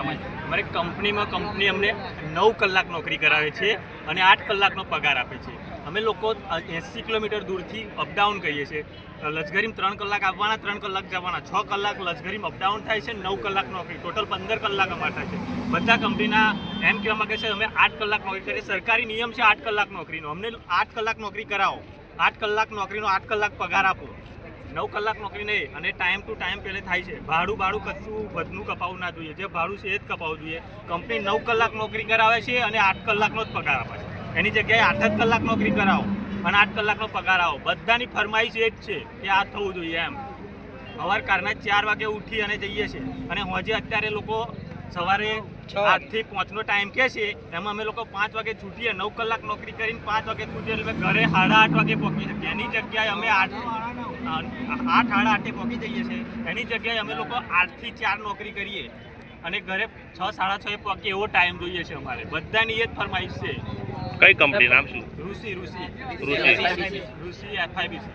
અમારી કંપનીમાં કંપની અમને નવ કલાક નોકરી કરાવે છે અને આઠ કલાકનો પગાર આપે છે. અમે લોકો એંસી કિલોમીટર દૂરથી અપડાઉન કરીએ છીએ. લશ્કરીમાં ત્રણ કલાક આવવાના, ત્રણ કલાક જવાના. છ કલાક લશ્કરીમાં અપડાઉન થાય છે, નવ કલાક નોકરી. ટોટલ પંદર કલાક અમારે થાય છે. બધા કંપનીના એમ કહેવા માગે છે, અમે આઠ કલાક નોકરી કરીએ. સરકારી નિયમ છે, આઠ કલાક નોકરીનો. અમને આઠ કલાક નોકરી કરાવો. આઠ કલાક નોકરીનો આઠ કલાક પગાર આપો. નવ કલાક નોકરી નહીં, અને ટાઈમ ટુ ટાઈમ પહેલે થાય છે. ભાડું ભાડું કશું વધનું કપાવવું ના જોઈએ. જે ભાડું છે એ જ કપાવવું જોઈએ. કંપની નવ કલાક નોકરી કરાવે છે અને આઠ કલાકનો જ પગાર આપે છે. એની જગ્યાએ આઠ જ કલાક નોકરી કરાવો અને આઠ કલાકનો પગાર આવો. બધાની ફરમાઈશ એ જ છે કે આ થવું જોઈએ એમ. સવાર કારના ચાર વાગે ઉઠી અને જઈએ છીએ. અને હોજે અત્યારે લોકો સવારે આઠથી પાંચનો ટાઈમ કે છે એમાં અમે લોકો પાંચ વાગે છૂટીએ નવ કલાક નોકરી કરીને પાંચ વાગે છૂટીએ એટલે ઘરે સાડા આઠ વાગે પહોંચી શકીએ એની જગ્યાએ અમે આઠ આઠ સાડા આઠે પહોંચી જઈએ છીએ. એની જગ્યાએ અમે લોકો આઠથી ચાર નોકરી કરીએ. અને ઘરે છ સાડા છ એ પહોંચીએ એવો ટાઈમ જોઈએ છે અમારે. બધાની એ જ ફરમાઈશ છે. કઈ કંપની નામ શું? ઋષિ ઋષિ. ઋષિ. ઋષિ એફઆઈબીસી